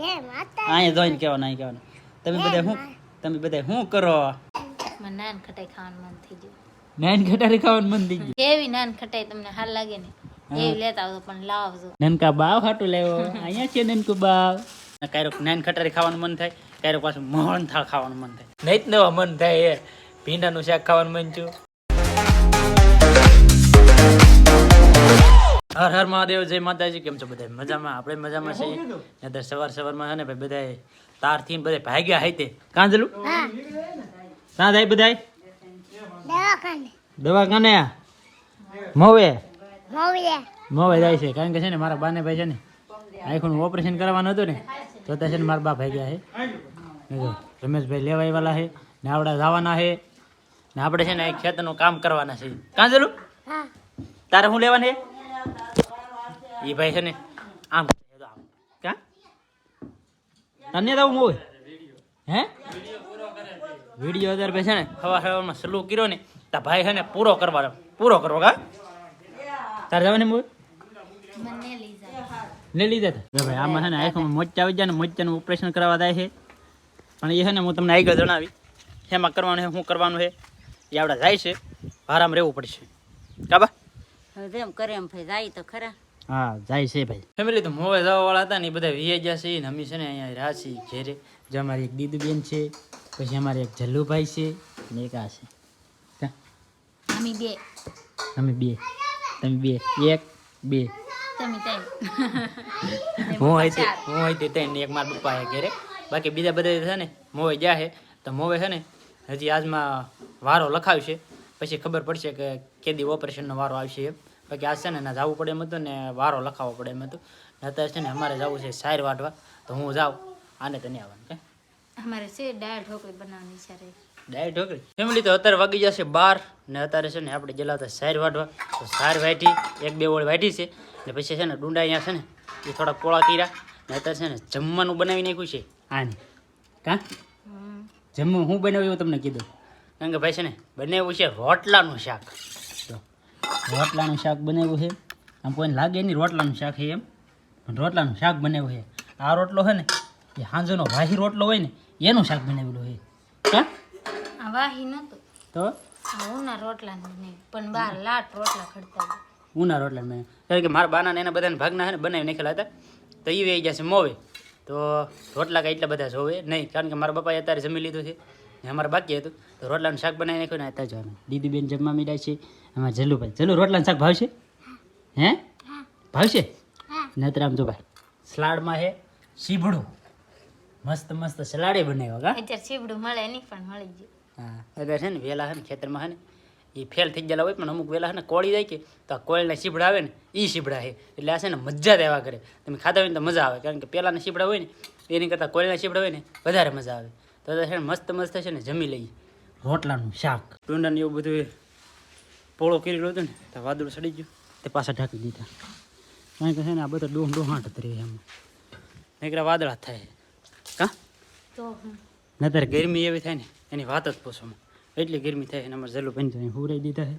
અહીંયા જોઈને કહેવાનું અહીં કહેવાનું. તમે બધા શું તમે બધા શું કરો? નાન ખટાઈ ખાવાનું મન થઈ ગયું. નાન ખટારી ખાવાનું મન થઈ ગયું? એવી નાન ખટાઈ તમને હાલ લાગે ને એવી લેતા આવજો પણ લાવજો. નાનકા બાવ હાટું લેવો. અહીંયા છે નનકુ બાવ. ક્યારેક નાન ખટારી ખાવાનું મન થાય ક્યારેક પાછું મોહન થાળ ખાવાનું મન થાય. નહીં જ નવા મન થાય એ. ભીંડાનું શાક ખાવાનું મન છું હર હર મહાદેવ જય માતાજી કેમ છો બધા મજામાં? આપણે મજામાં છીએ. નહીતર સવાર સવારમાં છે ને ભાઈ બધા તારથી બધા ભાગ્યા હાઈતે. કાંજલું કાં જાય બધા દવાખાને. મોવે? મોવે જાય છે. કારણ કે છે ને મારા બાને ભાઈ છે ને આખું ઓપરેશન કરવાનું હતું ને તો ત્યાં છે ને મારા બા ભાગ્યા છે. રમેશભાઈ લેવા આવેલા છે ને આપણે જવાના છે ને આપણે છે ને ખેતરનું કામ કરવાના છે. કાં તારે શું લેવાનું છે? એ ભાઈ છે ને આમ તને તો હું હે? વીડિયો અત્યારે ભાઈ છે ને સવાર સવારમાં સલુ કર્યો ને તા ભાઈ છે ને પૂરો કરવાનો પૂરો કરવો કા? તારે જવાની મૂવી? લઈ લીધા હતા ભાઈ આમાં છે ને આંખોમાં મોજા આવી જાય ને મોજાનું ઓપરેશન કરવા થાય છે. પણ એ છે ને હું તમને આગળ જણાવી. શેમાં કરવાનું છે શું કરવાનું છે એ આપણે જાય છે. આરામ રહેવું પડશે. કાબા હવે જેમ કરે એમ ભાઈ જાય તો ખરા. હા જાય છે ભાઈ. ફેમિલી તો મોવે જવા વાળા હતા ને એ બધા વીએ ગયા છે ને અમે છે ને અહીંયા રાશી ઘેરે. જે અમારી એક દીદુબેન છે પછી અમારે એક જલ્લુભાઈ છે ને એક આ છે. અમે બે. અમે બે. તમે બે. એક બે. તમે ત્રણ. હું હોય તે હું હોય તે ત્રણ ને એક મારા પપ્પા છે ઘેરે. બાકી બીજા બધા છે ને મોવે ગયા છે. તો મોવે છે ને હજી આજમાં વારો લખાવશે પછી ખબર પડશે કે કેદી ઓપરેશનનો વારો આવશે એમ. બાકી આ છે ને જવું પડે એમ હતું ને વારો લખાવવો પડે એમ હતું. ને અત્યારે છે ને અમારે જવું છે સાર વાટવા તો હું જાઉં આને તો નહીં આવવાનું કે અમારે છે દાળ ઢોકળી બનાવવાની છે રહી ઢોકળી? ફેમિલી તો અત્યારે વાગી જશે બાર ને અત્યારે છે ને આપણે ગયેલા હતા સાયર વાટવા. તો સાર વાટી એક બે ઓળ વાટી છે. ને પછી છે ને ડુંડા અહીંયા છે ને એ થોડા પોળા કર્યા. ને અત્યારે છે ને જમવાનું બનાવી નાખ્યું છે આને. કા? જમવું હું બનાવ્યું તમને કીધું? કારણ કે ભાઈ છે ને બનાવ્યું છે રોટલાનું શાક. રોટલાનું શાક બનાવ્યું છે. આમ કોઈને લાગે નહીં રોટલાનું શાક છે એમ. પણ રોટલાનું શાક બનાવ્યું છે. આ રોટલો છે ને એ હાંજોનો વાહી રોટલો હોય ને એનું શાક બનાવેલું છે. આ વાહી તો? ઉના રોટલા પણ બાર લાટ રોટલા ખડતા ઉના રોટલા મેં કારણ કે મારા બાના ને એના બધાને ભાગના છે ને બનાવી નાખેલા હતા. તો એ વહી જશે મોવે. તો રોટલા કાંઈ એટલા બધા જોવે નહીં. કારણ કે મારા બાપાએ અત્યારે જમી લીધું છે. અમારે બાકી હતું. તો રોટલાનું શાક બનાવી નાખ્યું ને અત્યારે જવાનું દીદીબેન જમવા મીડાય છે એમાં જલ્લુભાઈ. જલ્લુ રોટલાનું શાક ભાવશે? હે? ભાવશે? નહીતર આમ જો ભાઈ સલાડમાં હે સીભડું મસ્ત મસ્ત સલાડે બનાવ્યો કા? અત્યારે ચીવડું મળે નહીં પણ મળી ગયું હા અત્યારે છે ને વેલા છે ને ખેતરમાં છે ને એ ફેલ થઈ ગયેલા હોય પણ અમુક વેલા છે ને કોળી જાય કે તો આ કોળીના શીપડા આવે ને એ શીપડા છે એટલે આ છે ને મજા જ આવ્યા કરે. તમે ખાતા હોય ને તો મજા આવે કારણ કે પહેલાંના શીપડા હોય ને એની કરતાં કોળીના શીપડા હોય ને વધારે મજા આવે. તો અત્યારે છે ને મસ્ત મસ્ત છે ને જમી લઈએ. રોટલાનું શાક. ટુંડાને એવું બધું પોળો કરેલો હતો ને તો વાદળ સડી ગયું. તે પાછા ઢાંકી દીધા. કારણ કે છે ને આ બધા ડોહ ડોહાટ જ રહે એમાં. નીકળ્યા વાદળા જ થાય. કાં? તો હું. નતર ગરમી એવી થાય ને એની વાત જ પૂછવામાં એટલી ગરમી થાય અને અમારે જલુભાઈને તો અહીં હુરાઈ દીધા છે.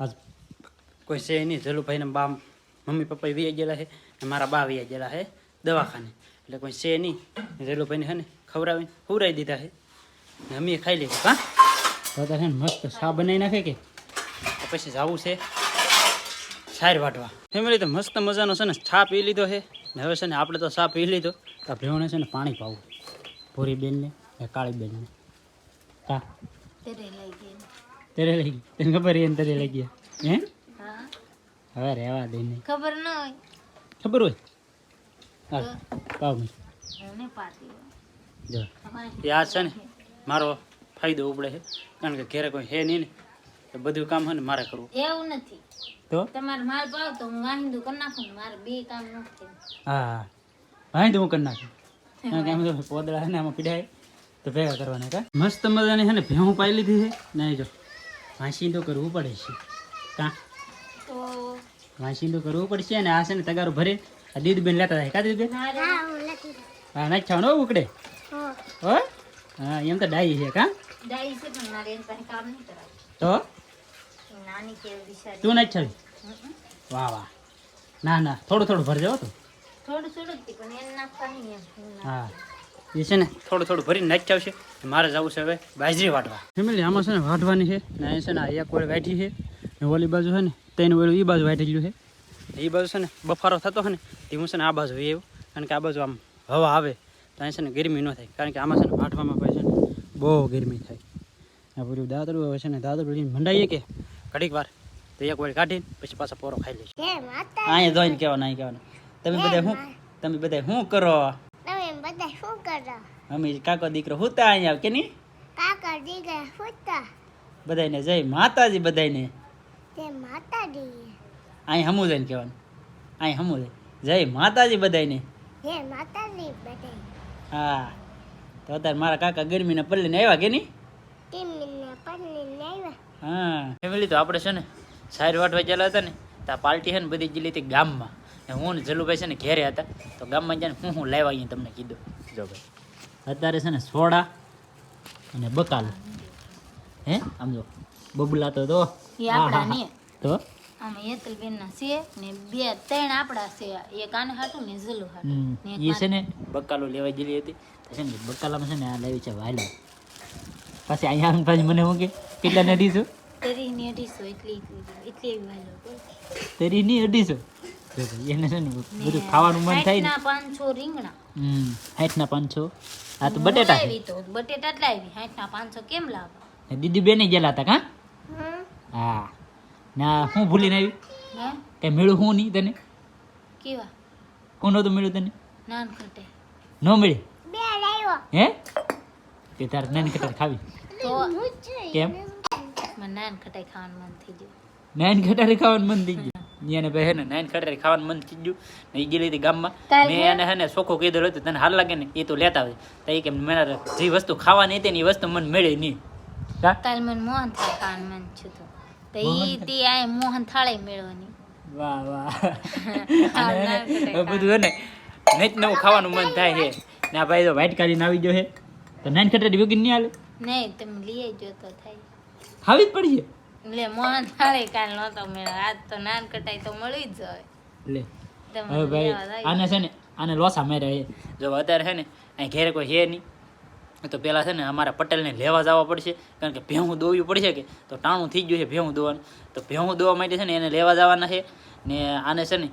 આજ કોઈ છે નહીં જલુભાઈને બા મમ્મી પપ્પા વી ગયેલા છે ને મારા બા વી ગયેલા છે દવાખાને. એટલે કોઈ છે નહીં જલુભાઈને છે ને ખવડાવીને ખવડાવી દીધા છે. ને અમે ખાઈ લઈએ. હા? તો અત્યારે છે ને મસ્ત શા બનાવી નાખે કે? પછી જવું છે સાર વાટવા. ફેમિલી તો મસ્ત મજાનો છે ને છા પી લીધો છે. ને હવે છે ને આપણે તો સા પી લીધો. તો ભેવણે છે ને પાણી પાવું. ભૂરી બેનને ને કાળી બેનને. હા તેરે લઈ ગઈ. તને ખબર એને તેરે લઈ ગયા? હે? હવે રહેવા દે નહીં ખબર ન હોય. ખબર હોય? હા. પાવ મને હોય. જો. એ આ છે ને મારો ફાયદો ઉપડે છે. કારણ કે ઘેરે કોઈ હે નહીં ને તો બધું કામ છે ને મારે કરવું. એવું નથી. તો? તમારે માલ પાવ તો હું વાહિંદુ કરી નાખું મારે બે કામ નથી હા હા. તો હું કરી નાખું. કારણ કે આમ તો પોદળા છે ને આમાં પીડાય તો ભેગા કરવાના કા? મસ્ત મજાની છે ને ભેહું પાઈ લીધી છે. નહીં જો વાંસી તો કરવું પડે છે. કાં? તો? તો કરવું પડશે ને આ છે ને તગારું ભરે આ દીદ બેન લેતા થાય કા દીદ હા નાખ છાવનો ઉકડે હો? હા એમ તો ડાઈ છે કા? ડાઈ છે પણ મારે એની પાસે કામ નહીં કરાવવું તો? નાની કેવી બિચારી તું નથી છાવી વાહ વાહ. ના ના થોડું થોડું ભરજો હો તું. થોડું જ એમ હા એ છે ને થોડું થોડું ભરીને નાખી આવશે. મારે જવું છે હવે બાજરી વાટવા. ફેમિલી આમાં છે ને વાટવાની છે. ને અહીં છે ને એક ઓળ વાટી છે. ને ઓલી બાજુ છે ને ત્રણ ઓળું એ બાજુ વાટી ગયું છે. એ બાજુ છે ને બફારો થતો હોય ને તે હું છે ને આ બાજુ આવ્યો. કારણ કે આ બાજુ આમ હવા આવે. અહીં છે ને ગરમી ન થાય. કારણ કે આમાં છે ને આઠવામાં પછી છે ને બહુ ગરમી થાય. આ બધું દાદરું હવે છે ને દાદરું લઈને મંડાઈએ કે ઘડીક વાર તો એક વાર કાઢીને પછી પાછા પોરો ખાઈ લઈશું. અહીંયા જોઈને કહેવાનું અહીં કહેવાનું. તમે બધા શું તમે બધા શું કરો? તમે બધા શું કરો? અમે કાકો દીકરો હુતા અહીંયા કે નહીં? કાકા દીકરા બધાને જય માતાજી બધાને તે માતાજી. અહીં હમું જઈને કહેવાનું. અહીં હમું જાય જય માતાજી બધાને જય માતાજી બધે હા. તો અત્યારે મારા કાકા ગરમીના પલ્લીને આવ્યા કે નહીં? પલ્લી હા. ફેમિલી તો આપણે છે ને સાઈડ વાટવા ગયેલા હતા ને ત્યાં પાર્ટી છે ને બધી જ લીધી ગામમાં. ને હું ને જલુભાઈ છે ને ઘેરે હતા તો ગામમાં જઈને હું હું લાવ્યા અહીંયા તમને કીધું. જો ભાઈ અત્યારે છે ને સોડા અને બકાલ. હે? આમ જો બબલા તો તો. ને તો? આમાં હેતલબેન ના છે ને બે ત્રણ આપણા છે. એક આને હાટું ને ઝીલું હાટું. એ છે ને બકાલો લેવા ગયેલી હતી. છે ને બકાલામાં છે ને આ લેવી છે વાયલો પછી અહીંયા આવીને પાછી મને હું કે કેટલા ને અઢીસો? તરી ને અઢીસો એટલી એટલી એવી વાલો તરી ની અઢીસો? એને છે ને બધું ખાવાનું મન થાય ને. પાંચ પાંચસો રીંગણા. હમ સાઠ ના પાંચસો. આ તો બટેટા આવી તો બટેટા જ લાવી. હાઠ ના પાંચસો કેમ લાવ? દીદી બેને ગયેલા હતા કા? હા. ના હું ભૂલીને આવી. કે કઈ મેળું હું નહીં તને? કેવા? કોનો તો મેળ્યું તને? નાન ખટે. ન મળી બે લાવ્યો હે? તે તારે નાની કટર ખાવી. તો કેમ? મને નાન ખટાઈ ખાવાનું મન થઈ ગયું. નાન ખટારી ખાવાનું મન થઈ ગયું. એને ભાઈ હે ને ખટારી ખાવાનું મન થઈ ગયું. ને એ ગેલી હતી ગામમાં. મેં હે? એને હે ને ચોખ્ખું કીધું હતું તને હાલ લાગે ને એ તો લેતા આવે તો એ કેમ મને જે વસ્તુ ખાવાની હતી ને એ વસ્તુ મને મળે નહીં. કા? કાલ મને મોહન થાય ખાવાનું મન છું તો તો ઈ તે આ મોહન થાળે મેળવાની. વાહ વાહ. બધું ને નેટ નવું ખાવાનું મન થાય છે. ના ભાઈ તો વાઈટ કાઢીને આવી ગયો છે. તો નાઈન ખટારી વગર નહીં હાલે? નહીં તમે લઈ આવજો તો થાય. ખાવી જ પડશે લે મોહન થાળે કાલ નહોતો મેળો આજ તો નાન કટાઈ તો મળી જ જાય લે. હવે ભાઈ આને છે ને આને લોસા માર્યા છે. જો વધારે છે ને અહીં ઘેરે કોઈ છે નહીં. તો પેલા છે ને અમારે પટેલને લેવા જવા પડશે કારણ કે ભેહું દોવી પડશે કે તો ટાણું થઈ ગયું છે ભેહું દોવાનું. તો ભેહું દોવા માટે છે ને એને લેવા જવાના છે ને આને છે ને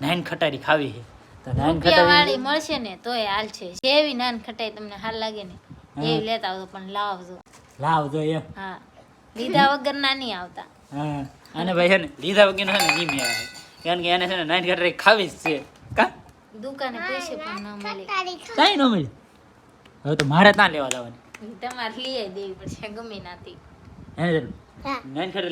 નાઈન ખટારી ખાવી છે. તો નાઈન ખટારી મળશે ને તોય હાલ છે. જેવી નાન ખટાઈ તમને હાલ લાગે ને એવી લેતા આવજો પણ લાવજો. લાવજો એમ. હા. લીધા વગર ના નહીં આવતા. હા. અને ભાઈ છે ને લીધા વગર છે ને નહીં મેળ આવે કારણ કે એને છે ને નાઈન ખટારી ખાવી જ છે. કા? દુકાને પૈસે પણ ન મળે. કાંઈ ન મળે. હવે તો મારે ત્યાં લેવા જવાની. તમારે લઈ દેવી પડશે ગમે નાથી. હે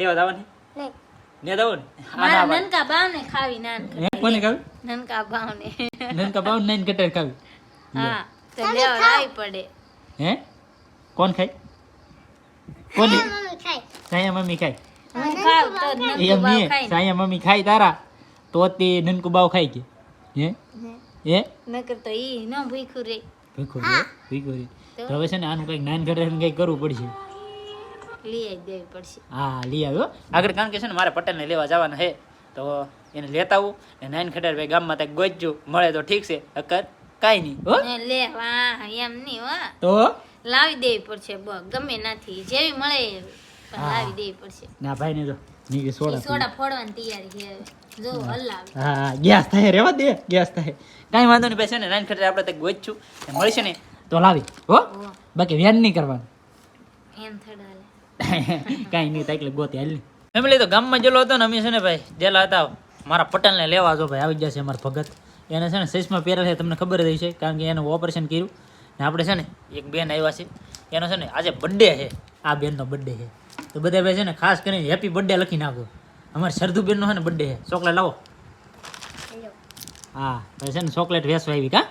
લેવા જવાની? ને? દઉં ને ના ખાવી નાન હે? કોને ખાવી? નનકા ભાવને. નનકા બાઉન નાઈન કટર ખાવી. હા તો લેવા લાવી પડે. હે? કોણ ખાય? કોની? મમ્મી ખાય. સાયા મમ્મી ખાય. ખાય. સાયા મમ્મી ખાય તારા તો તે નનકુ બાવ ખાય કે. હે. હે? નકર તો ઈ ન ભૂખ્યું રે. ભીખો ભીખો તો? હવે છે ને આનું કંઈક નાન ઘટે કંઈક કરવું પડશે. લઈ આવી દેવી પડશે. હા લઈ આવ્યો. આગળ કારણ કે છે ને મારે પટેલને લેવા જવાના છે તો એને લેતા આવું. ને નાઈન ખટાર ભાઈ ગામમાં ત્યાં ગોજજો મળે તો ઠીક છે અકર કાંઈ નહીં હો. લે વાહ એમ નહીં હો. તો? લાવી દેવી પડશે બ ગમે નથી જેવી મળે એવી. લાવી દેવી પડશે. ના ભાઈ ને જો સોડા સોડા ફોડવાની તૈયારી છે હા. ગેસ થાય રેવા દે ગેસ થાય. કાંઈ વાંધો નહીં પૈસા છે ને નાઈન ખટાર આપણે ગોજશું ને મળશે ને તો લાવી. હો? બાકી વ્યાન નહીં કરવાનું. કાંઈ નહીં થાય એટલે ગોતી હાલ ફેમિલી તો ગામમાં જેલો હતો ને અમે છે ને ભાઈ જેલા હતા. મારા પટેલને લેવા જો ભાઈ આવી જશે અમારા ભગત. એને છે ને સૈસમાં પહેરેલ છે તમને ખબર જ છે કારણ કે એનું ઓપરેશન કર્યું. ને આપણે છે ને એક બેન આવ્યા છે. એનો છે ને આજે બર્થડે છે. આ બેનનો બર્થડે છે. તો બધા ભાઈ છે ને ખાસ કરીને હેપી બર્થડે લખી નાખો અમારે શરદુબેનનો બેનનો છે ને બર્થડે છે ચોકલેટ લાવો. હા ભાઈ છે ને ચોકલેટ વેસવા આવી કા?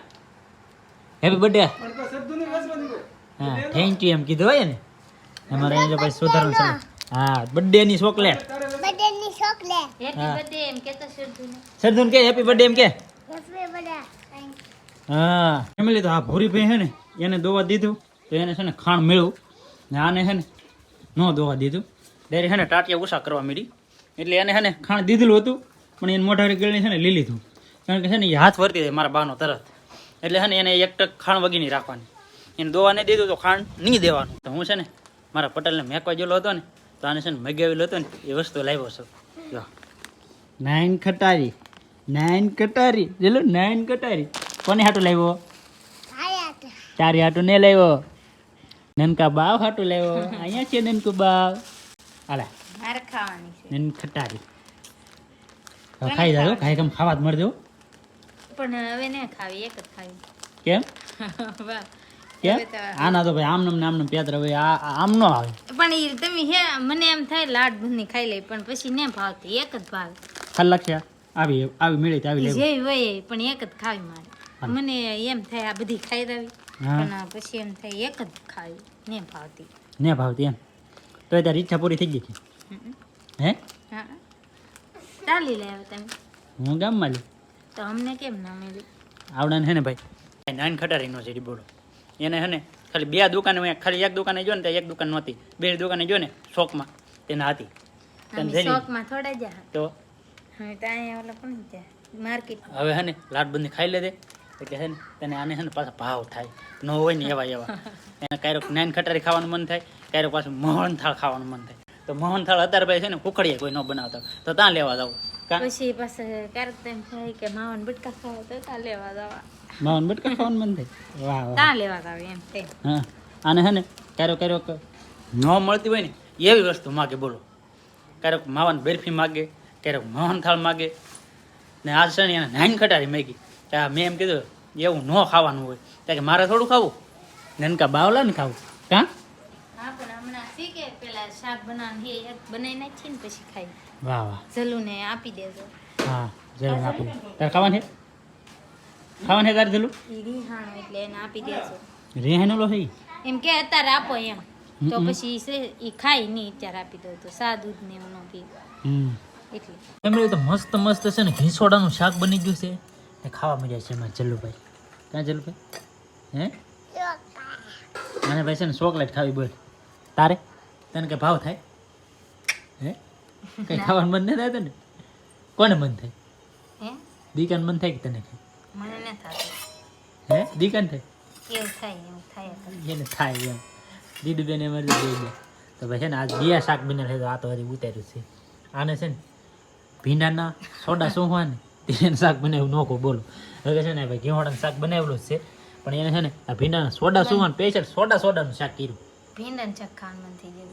હેપી બર્થડે હા થેન્ક યુ એમ કીધું હોય ને. અમારે જો ભાઈ સુધારણ છે હા બર્થડે ની ચોકલેટ. બર્થડે ની ચોકલેટ. હેપી હા. બર્થડે એમ કેતો શરદુને શરદુન કે હેપી બર્થડે એમ કે? રસવે બર્થડે હા. ફેમિલી તો આ ભૂરી ભાઈ છે ને એને દોવા દીધું. તો એને છે ને ખાણ મેળવું. ને આને છે ને ન દોવા દીધું. ડેરી છે ને ટાટિયા ઓછા કરવા માંડી. એટલે એને છે ને ખાણ દીધેલું હતું, પણ એને મોઢારી ગળણી છે ને લઈ લીધું કારણ કે છે ને એ હાથ વર્તી જાય મારા બાનો તરત. એટલે છે ને એને એક ટક ખાણ વગી નહીં રાખવાની. એને દોવા નહીં દીધું તો ખાણ નહીં દેવાનું. તો હું છે ને મારા પટેલને મેકવા ગયેલો હતો ને, તો આને છે ને મગાવેલો હતો ને, એ વસ્તુ લાવ્યો છું. જો. નાઈન ખટારી નાઇન કટારી જેલો નાઇન કટારી કોને હાટું લાવ્યો? તારી હાટું ને લાવ્યો. નનકા બાવ હાટું લાવ્યો. અહીંયા છે નનકુ બાવ આલા મારે ખાવાની છે. ખટારી. ખાઈ જાજો ખાઈ કેમ ખાવા જ મળજો. પણ હવે ને ખાવી એક જ ખાવી. કેમ? કેમ? આના તો ભાઈ આમ નમ નામ પેત્ર હવે આ આ આમ નો આવે. પણ ઈ તમે હે મને એમ થાય લાડ બુંદી ખાઈ લઈ પણ પછી ને ભાવતી એક જ ભાવે. ખાલી લખ્યા આવી આવી મેળી આવી લેવું. જેવી હોય પણ એક જ ખાવી મારે. મને એમ થાય આ બધી ખાઈ હા. પણ પછી એમ થાય એક જ ખાવી ને ભાવતી. ને ભાવતી એમ. તો તારી ઈચ્છા પૂરી થઈ ગઈ. હે? હા. ચાલી લેવા તમે. હું ગામમાં લી તો અમને કેમ ના મળી આવડાને હે ને ભાઈ? નાન ખટારીનો છે બોલો. એને હે ને ખાલી બે દુકાને ખાલી એક દુકાને જો ને ત્યાં એક દુકાન નહોતી. બે દુકાને જો ને શોખમાં તેના હતી? શોખમાં થોડા જા તો? હવે છે? ને લાટબંધી ખાઈ લેજે. એટલે હે ને તને આને છે ને પાછા ભાવ થાય. ન હોય ને એવા એવા. એને ક્યારેક નાન ખટારી ખાવાનું મન થાય ક્યારેક પાછું મોહન થાળ ખાવાનું મન થાય. તો મોહનથાળ અત્યારે છે ને કુકડીએ કોઈ ન બનાવતા. તો ત્યાં લેવા જાવ. પછી પાસે ક્યારેક તેમ થાય કે માવન બટકા ખાવા તો ત્યાં લેવા જવા. માવન બટકા ખાવાનું મન થાય? વાહ વાહ. ત્યાં લેવા જાવ એમ તે હા. આને છે ને ક્યારેક ક્યારેક ન મળતી હોય ને એવી વસ્તુ માગે બોલો. ક્યારેક માવન બરફી માગે ક્યારેક મોહનથાળ માગે. ને આ છે ને એને નાઈન ખટારી માગી કે આ મેં એમ કીધું એવું ન ખાવાનું હોય. ત્યાં કે મારે થોડું ખાવું? નનકા બાવલા ને ખાવું? કાં હા પણ હમણાં શીખે પેલા શાક બનાવવાનું હે એક બનાવી નાખીએ ને પછી ખાઈ વાહ વાહ. જલુને આપી દેજો. હા જરૂર આપી તારે ખાવાનું છે? ખાવાનું છે તારે જલું રીહાણું એટલે એને આપી દેજો. રીહાણું લો ઈ? એમ કે અત્યારે આપો એમ. તો પછી એ ખાય નહીં અત્યારે આપી દઉં તો સા દૂધ ને એમનો પી એટલે. એમણે તો મસ્ત મસ્ત છે ને ઘીસોડાનું શાક બની ગયું છે. એ ખાવા મળ્યા છે એમાં જલ્લુભાઈ. ક્યાં જલ્લુભાઈ? હે? અને ભાઈ છે ને ચોકલેટ ખાવી બોલ. તારે? તને કે ભાવ થાય? હે? કઈ ખાવાનું મન નહીં થાય ને? કોને મન થાય? હે? દીકાન મન થાય કે તને થાય? મને ન થતું. હે? દીકાન થાય? થાય એવું થાય એને થાય એમ. દીદી બેન એમ દે. તો ભાઈ છે ને આજ બે શાક બને છે તો આ તો હજી ઉતાર્યું છે. આને છે ને ભીંડાના સોડા શું હોય ને તેને શાક બનાવ્યું નોખો બોલો. હવે છે ને ભાઈ ઘેવાડાનું શાક બનાવેલું જ છે. પણ એને છે ને આ ભીંડાના સોડા હોય સ્પેશિયલ સોડા સોડાનું શાક કર્યું. ભીંડન ચખાન મન થઈ ગયું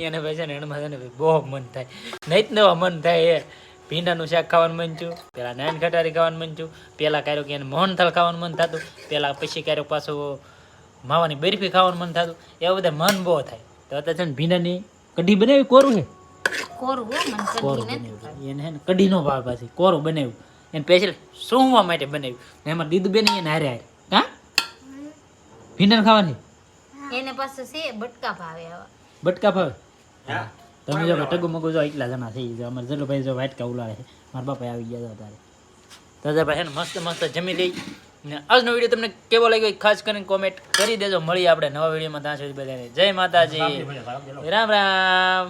એને પછી ને એનામાં છે ને બહુ મન થાય. નહીં જ નવા મન થાય એ. ભીંડાનું શાક ખાવાનું મન થયું પેલા નાન ખટારી ખાવાનું મન થયું પેલા ક્યારેક એને મોહનથાળ ખાવાનું મન થતું પેલા પછી ક્યારેક પાછું માવાની બરફી ખાવાનું મન થતું. એવા બધા મન બહુ થાય. તો અત્યારે છે ને ભીંડાની કઢી બનાવી કોરું છે? કોરું કોરું બનાવ્યું. એને છે ને કઢી નો ભાવ પાછી કોરું બનાવ્યું. એને સ્પેશિયલ સોંગવા માટે બનાવ્યું. એમાં દીદું બેન એને હારે હારે. હા? ભીંડાને ખાવાની? એને પાછું છે બટકા ભાવે આવા. બટકા ભાવે? તમે જો ટગુ મગુ જો એટલા જણા થઈ જાય અમારે જલો ભાઈ જો વાટકા ઉલાળે છે. મારા બાપા આવી ગયા હતા તારે તાજા ભાઈ એને ને મસ્ત મસ્ત જમી લઈ ને આજનો વીડિયો તમને કેવો લાગ્યો ખાસ કરીને કોમેન્ટ કરી દેજો. મળીએ આપણે નવા વિડીયોમાં. ત્યાં સુધી બધાને જય માતાજી. રામ રામ.